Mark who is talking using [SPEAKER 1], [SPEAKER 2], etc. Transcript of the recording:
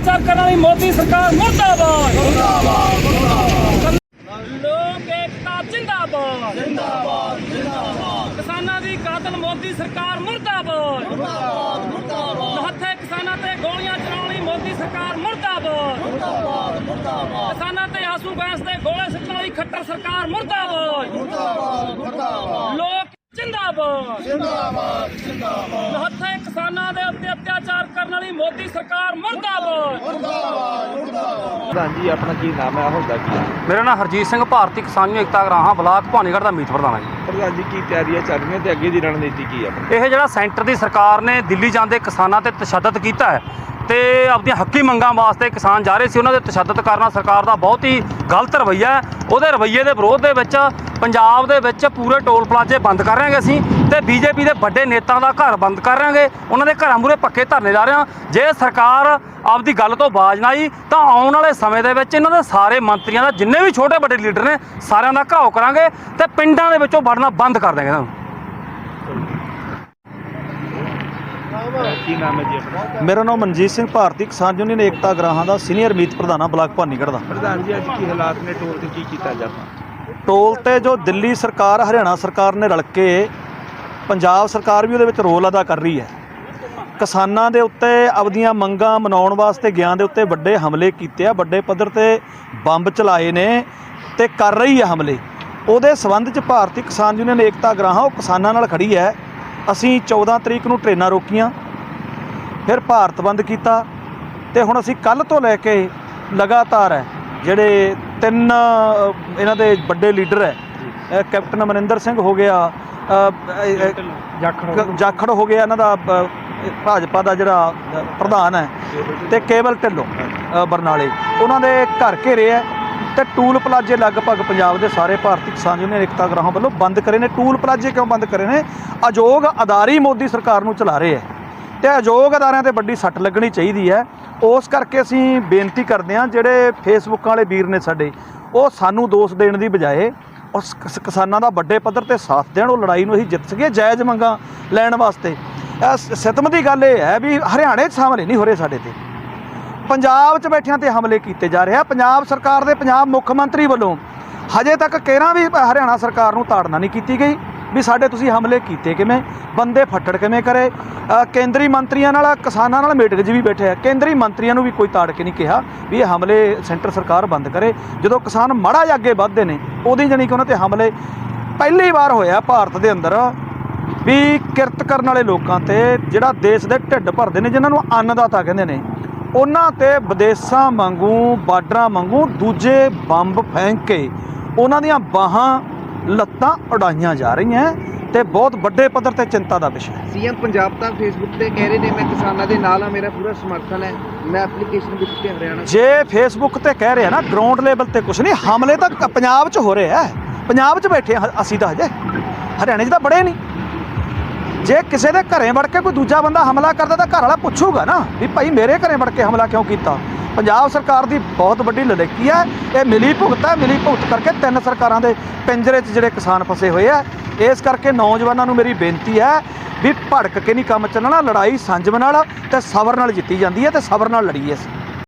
[SPEAKER 1] ਅਤਿਆਚਾਰ ਕਰਨ ਵਾਲੀ ਮੋਦੀ ਸਰਕਾਰ ਮੁਰਦਾਬਾਦ। ਮੁਰਦਾਬਾਦ ਲੋਕ ਏਕਤਾ ਜਿੰਦਾਬਾਦ। ਜਿੰਦਾਬਾਦ ਜਿੰਦਾਬਾਦ ਕਿਸਾਨਾਂ ਦੀ ਕਾਤਲ ਮੋਦੀ ਸਰਕਾਰ ਮੁਰਦਾਬਾਦ। ਮੁਰਦਾਬਾਦ ਮੁਰਦਾਬਾਦ ਹੱਥੇ ਕਿਸਾਨਾਂ ਤੇ ਗੋਲੀਆਂ ਚਲਾਉਣ ਵਾਲੀ ਮੋਦੀ ਸਰਕਾਰ ਮੁਰਦਾਬਾਦ। ਮੁਰਦਾਬਾਦ ਮੁਰਦਾਬਾਦ ਕਿਸਾਨਾਂ ਤੇ ਆਸੂ ਗੈਸ ਦੇ ਗੋਲੇ ਸਿੱਟਣ ਵਾਲੀ ਖੱਟਰ ਸਰਕਾਰ ਮੁਰਦਾਬਾਦ। ਮੁਰਦਾਬਾਦ ਮੁਰਦਾਬਾਦ ਲੋਕ ਜਿੰਦਾਬਾਦ। ਜਿੰਦਾਬਾਦ ਜਿੰਦਾਬਾਦ ਹੱਥੇ ਕਿਸਾਨਾਂ ਦੇ ਉੱਤੇ ਅਤਿਆਚਾਰ ਕਰਨ ਵਾਲੀ ਮੋਦੀ ਸਰਕਾਰ ਮੁਰਦਾਬਾਦ।
[SPEAKER 2] ਪ੍ਰਧਾਨ ਜੀ ਆਪਣਾ ਕੀ ਨਾਮ ਹੈ? ਅਹੁਦਾ ਕੀ? ਹੈ
[SPEAKER 1] ਮੇਰਾ ਨਾਮ ਹਰਜੀਤ ਸਿੰਘ ਭਾਰਤੀ ਕਿਸਾਨ ਏਕਤਾ ਗਰਾਹਾਂ ਬਲਾਕ ਭਾਨੀਗੜ੍ਹ ਦਾ ਮੀਤ ਪ੍ਰਧਾਨ ਹੈ ਜੀ।
[SPEAKER 2] ਪ੍ਰਧਾਨ ਜੀ ਕੀ ਤਿਆਰੀਆਂ ਚੱਲ ਰਹੀਆਂ ਤੇ ਅੱਗੇ ਦੀ ਰਣਨੀਤੀ ਕੀ ਹੈ?
[SPEAKER 1] ਇਹ ਜਿਹੜਾ ਸੈਂਟਰ ਦੀ ਸਰਕਾਰ ਨੇ ਦਿੱਲੀ ਜਾਂਦੇ ਕਿਸਾਨਾਂ ਤੇ ਤਸ਼ੱਦਦ ਕੀਤਾ ਹੈ ਤੇ ਆਪਣੀਆਂ ਹੱਕੀ ਮੰਗਾਂ ਵਾਸਤੇ ਕਿਸਾਨ ਜਾ ਰਹੇ ਸੀ ਉਹਨਾਂ ਦੇ ਤਸ਼ੱਦਦ ਕਰਨਾ ਸਰਕਾਰ ਦਾ ਬਹੁਤ ਹੀ ਗਲਤ ਰਵੱਈਆ ਹੈ। ਉਹਦੇ ਰਵੱਈਏ ਦੇ ਵਿਰੋਧ ਦੇ ਵਿੱਚ, ਪੰਜਾਬ ਦੇ ਵਿੱਚ ਪੂਰੇ ਟੋਲ ਪਲਾਜ਼ੇ ਬੰਦ ਕਰ ਰਹੇ ਅਸੀਂ ਤੇ ਬੀਜੇਪੀ ਦੇ ਵੱਡੇ ਨੇਤਾ ਦਾ ਘਰ ਬੰਦ ਕਰ ਰਹੇ ਉਹਨਾਂ ਦੇ ਘਰਾਂ ਮੂਰੇ ਪੱਕੇ ਧਰਨੇ ਲਾ ਰਹੇ ਹਾਂ। ਜੇ ਸਰਕਾਰ ਆਪਦੀ ਗੱਲ ਤੋਂ ਬਾਜ ਨਾ ਆਈ, ਤਾਂ ਆਉਣ ਵਾਲੇ ਸਮੇਂ ਦੇ ਵਿੱਚ ਇਹਨਾਂ ਦੇ ਸਾਰੇ ਮੰਤਰੀਆਂ ਦਾ ਜਿੰਨੇ ਵੀ ਛੋਟੇ ਵੱਡੇ ਲੀਡਰ ਨੇ, ਸਾਰਿਆਂ ਦਾ ਘਰਾਓ ਕਰਾਂਗੇ ਤੇ ਪਿੰਡਾਂ ਦੇ ਵਿੱਚੋਂ ਵੜਨਾ ਬੰਦ ਕਰ ਦੇਵਾਂਗੇ ਇਹਨਾਂ ਨੂੰ।
[SPEAKER 2] ਕੀ ਨਾਮ ਹੈ ਜੀ ਆਪਣਾ?
[SPEAKER 3] ਮੇਰਾ ਨਾਮ ਮਨਜੀਤ ਸਿੰਘ ਭਾਰਤੀ ਕਿਸਾਨ ਯੂਨੀਅਨ ਏਕਤਾ ਗਰਾਹਾਂ ਦਾ ਸੀਨੀਅਰ ਮੀਤ ਪ੍ਰਧਾਨ ਬਲਾਕ ਭਾਨੀਗੜ੍ਹ ਦਾ।
[SPEAKER 2] ਪ੍ਰਧਾਨ ਜੀ ਅੱਜ ਕੀ ਹਾਲਾਤ ਨੇ? ਟੋਲ ਤੇ ਕੀ ਕੀਤਾ ਜਾਂਦਾ
[SPEAKER 3] ਟੋਲ ਤੇ ਜੋ ਦਿੱਲੀ ਸਰਕਾਰ ਹਰਿਆਣਾ ਸਰਕਾਰ ਨੇ ਰਲ ਕੇ ਪੰਜਾਬ ਸਰਕਾਰ ਵੀ ਉਹਦੇ ਵਿੱਚ ਰੋਲ ਅਦਾ ਕਰ ਰਹੀ ਹੈ। ਕਿਸਾਨਾਂ ਦੇ ਉੱਤੇ ਆਪਦੀਆਂ ਮੰਗਾਂ ਮਨਾਉਣ ਵਾਸਤੇ ਗਿਆਨ ਦੇ ਉੱਤੇ ਵੱਡੇ ਹਮਲੇ ਕੀਤੇ ਆ ਵੱਡੇ ਪੱਧਰ ਤੇ ਬੰਬ ਚਲਾਏ ਨੇ ਤੇ ਕਰ ਰਹੀ ਹੈ ਹਮਲੇ। ਉਹਦੇ ਸਬੰਧ 'ਚ ਭਾਰਤੀ ਕਿਸਾਨ ਯੂਨੀਅਨ ਏਕਤਾ ਗਰਾਹਾਂ ਉਹ ਕਿਸਾਨਾਂ ਨਾਲ ਖੜੀ ਹੈ। ਅਸੀਂ 14 ਤਰੀਕ ਨੂੰ ਟ੍ਰੇਨਾਂ ਰੋਕੀਆਂ ਫਿਰ ਭਾਰਤ ਬੰਦ ਕੀਤਾ ਤੇ ਹੁਣ ਅਸੀਂ ਕੱਲ ਤੋਂ ਲੈ ਕੇ ਲਗਾਤਾਰ ਹੈ ਜਿਹੜੇ ਤਿੰਨ ਇਹਨਾਂ ਦੇ ਵੱਡੇ ਲੀਡਰ ਹੈ ਕੈਪਟਨ ਅਮਰਿੰਦਰ ਸਿੰਘ ਹੋ ਗਿਆ ਜਾਖੜ ਹੋ ਗਿਆ। ਇਹਨਾਂ ਦਾ ਭਾਜਪਾ ਦਾ ਜਿਹੜਾ ਪ੍ਰਧਾਨ ਹੈ ਤੇ ਕੇਵਲ ਢਿੱਲੋਂ ਬਰਨਾਲੇ। ਉਹਨਾਂ ਦੇ ਘਰ ਘੇਰੇ ਹੈ ਤੇ ਟੂਲ ਪਲਾਜੇ ਲਗਭਗ ਪੰਜਾਬ ਦੇ ਸਾਰੇ ਭਾਰਤੀ ਕਿਸਾਨ ਯੂਨੀਅਨ ਏਕਤਾ ਗ੍ਰਾਹਾਂ ਵੱਲੋਂ ਬੰਦ ਕਰੇ ਨੇ। ਟੂਲ ਪਲਾਜੇ ਕਿਉਂ ਬੰਦ ਕਰੇ ਨੇ? ਅਯੋਗ ਅਦਾਰੀ ਮੋਦੀ ਸਰਕਾਰ ਨੂੰ ਚਲਾ ਰਹੇ ਹੈ ਤੇ ਅਯੋਗ ਅਦਾਰਿਆਂ ਤੇ ਵੱਡੀ ਸੱਟ ਲੱਗਣੀ ਚਾਹੀਦੀ ਹੈ। ਉਸ ਕਰਕੇ ਅਸੀਂ ਬੇਨਤੀ ਕਰਦੇ ਹਾਂ, ਜਿਹੜੇ ਫੇਸਬੁੱਕ ਵਾਲੇ ਵੀਰ ਨੇ ਸਾਡੇ, ਉਹ ਸਾਨੂੰ ਦੋਸ਼ ਦੇਣ ਦੀ ਬਜਾਏ ਉਸ ਕਿਸਾਨਾਂ ਦਾ ਵੱਡੇ ਪੱਧਰ ਤੇ ਸਾਥ ਦੇਣ, ਉਹ ਲੜਾਈ ਨੂੰ ਅਸੀਂ ਜਿੱਤ ਸਕੀਏ, ਜਾਇਜ਼ ਮੰਗਾਂ ਲੈਣ ਵਾਸਤੇ। ਸਿਤਮ ਦੀ ਗੱਲ ਇਹ ਹੈ ਵੀ ਹਰਿਆਣੇ 'ਚ ਹਮਲੇ ਨਹੀਂ ਹੋ ਰਹੇ ਸਾਡੇ ਤੇ। ਪੰਜਾਬ 'ਚ ਬੈਠਿਆਂ ਤੇ ਹਮਲੇ ਕੀਤੇ ਜਾ ਰਹੇ ਆ। ਪੰਜਾਬ ਸਰਕਾਰ ਦੇ ਪੰਜਾਬ ਮੁੱਖ ਮੰਤਰੀ ਵੱਲੋਂ ਹਜੇ ਤੱਕ ਕਿਹੜਾ ਵੀ ਹਰਿਆਣਾ ਸਰਕਾਰ ਨੂੰ ਤਾੜਨਾ ਨਹੀਂ ਕੀਤੀ ਗਈ ਵੀ ਸਾਡੇ ਤੁਸੀਂ ਹਮਲੇ ਕੀਤੇ ਕਿਵੇਂ, ਬੰਦੇ ਫੱਟੜ ਕਿਵੇਂ ਕਰੇ। ਕੇਂਦਰੀ ਮੰਤਰੀਆਂ ਨਾਲ, ਕਿਸਾਨਾਂ ਨਾਲ ਮੀਟਿੰਗ 'ਚ ਵੀ ਬੈਠੇ ਆ। ਕੇਂਦਰੀ ਮੰਤਰੀਆਂ ਨੂੰ ਵੀ ਕੋਈ ਤਾੜ ਕੇ ਨਹੀਂ ਕਿਹਾ ਵੀ ਇਹ ਹਮਲੇ ਸੈਂਟਰ ਸਰਕਾਰ ਬੰਦ ਕਰੇ। ਜਦੋਂ ਕਿਸਾਨ ਮਾੜਾ ਜਿਹਾ ਅੱਗੇ ਵੱਧਦੇ ਨੇ, ਉਹਦੀ ਜਾਣੀ ਕਿ ਉਹਨਾਂ ਤੇ ਹਮਲੇ ਪਹਿਲੀ ਵਾਰ ਹੋਇਆ ਭਾਰਤ ਦੇ ਅੰਦਰ ਵੀ ਕਿਰਤ ਕਰਨ ਵਾਲੇ ਲੋਕਾਂ ਤੇ ਜਿਹੜਾ ਦੇਸ਼ ਦੇ ਢਿੱਡ ਭਰਦੇ ਨੇ, ਜਿਨ੍ਹਾਂ ਨੂੰ ਅੰਨਦਾਤਾ ਕਹਿੰਦੇ ਨੇ। ਉਹਨਾਂ ਤੇ ਵਿਦੇਸ਼ਾਂ ਵਾਂਗੂ ਬਾਰਡਰਾਂ ਵਾਂਗੂ ਦੂਜੇ ਬੰਬ ਫੈਂਕ ਕੇ ਉਹਨਾਂ ਦੀਆਂ ਬਾਹਾਂ ਲੱਤਾਂ ਉਡਾਈਆਂ ਜਾ ਰਹੀਆਂ ਤੇ ਬਹੁਤ ਵੱਡੇ ਪੱਧਰ ਤੇ ਚਿੰਤਾ ਦਾ ਵਿਸ਼ਾ ਹੈ।
[SPEAKER 4] ਸੀਐਮ ਪੰਜਾਬ ਤਾਂ ਫੇਸਬੁੱਕ ਤੇ ਕਹਿ ਰਹੇ ਨੇ ਮੈਂ ਕਿਸਾਨਾਂ ਦੇ ਨਾਲ ਹਾਂ ਮੇਰਾ ਪੂਰਾ ਸਮਰਥਨ ਹੈ। ਮੈਂ ਐਪਲੀਕੇਸ਼ਨ ਵੀ ਦਿੱਤੀ ਹੈ ਹਰਿਆਣਾ।
[SPEAKER 3] ਜੇ ਫੇਸਬੁੱਕ ਤੇ ਕਹਿ ਰਹੇ ਆ ਨਾ ਗਰਾਊਂਡ ਲੈਵਲ ਤੇ ਕੁਝ ਨਹੀਂ ਹਮਲੇ ਤਾਂ ਪੰਜਾਬ 'ਚ ਹੋ ਰਹੇ ਆ ਪੰਜਾਬ 'ਚ ਬੈਠੇ ਆ ਅਸੀਂ ਤਾਂ ਹਜੇ। ਹਰਿਆਣੇ 'ਚ ਤਾਂ ਬੜੇ ਨਹੀਂ। ਜੇ ਕਿਸੇ ਦੇ ਘਰੇ ਵੜ ਕੇ ਕੋਈ ਦੂਜਾ ਬੰਦਾ ਹਮਲਾ ਕਰਦਾ ਤਾਂ ਘਰ ਵਾਲਾ ਪੁੱਛੂਗਾ ਨਾ ਵੀ ਭਾਈ ਮੇਰੇ ਘਰੇ ਵੜ ਕੇ ਹਮਲਾ ਕਿਉਂ ਕੀਤਾ? ਪੰਜਾਬ ਸਰਕਾਰ ਦੀ ਬਹੁਤ ਵੱਡੀ ਲੜਕੀ ਹੈ। ਇਹ ਮਿਲੀ ਭੁਗਤ ਹੈ। ਮਿਲੀ ਭੁਗਤ ਕਰਕੇ ਤਿੰਨ ਸਰਕਾਰਾਂ ਦੇ ਪਿੰਜਰੇ 'ਚ ਜਿਹੜੇ ਕਿਸਾਨ ਫਸੇ ਹੋਏ ਆ। ਇਸ ਕਰਕੇ ਨੌਜਵਾਨਾਂ ਨੂੰ ਮੇਰੀ ਬੇਨਤੀ ਹੈ ਵੀ ਭੜਕ ਕੇ ਨਹੀਂ ਕੰਮ ਚੱਲਣਾ। ਲੜਾਈ ਸੰਜਮ ਨਾਲ ਤੇ ਸਬਰ ਨਾਲ ਜਿੱਤੀ ਜਾਂਦੀ ਹੈ ਤੇ ਸਬਰ ਨਾਲ ਲੜੀਏ ਅਸੀਂ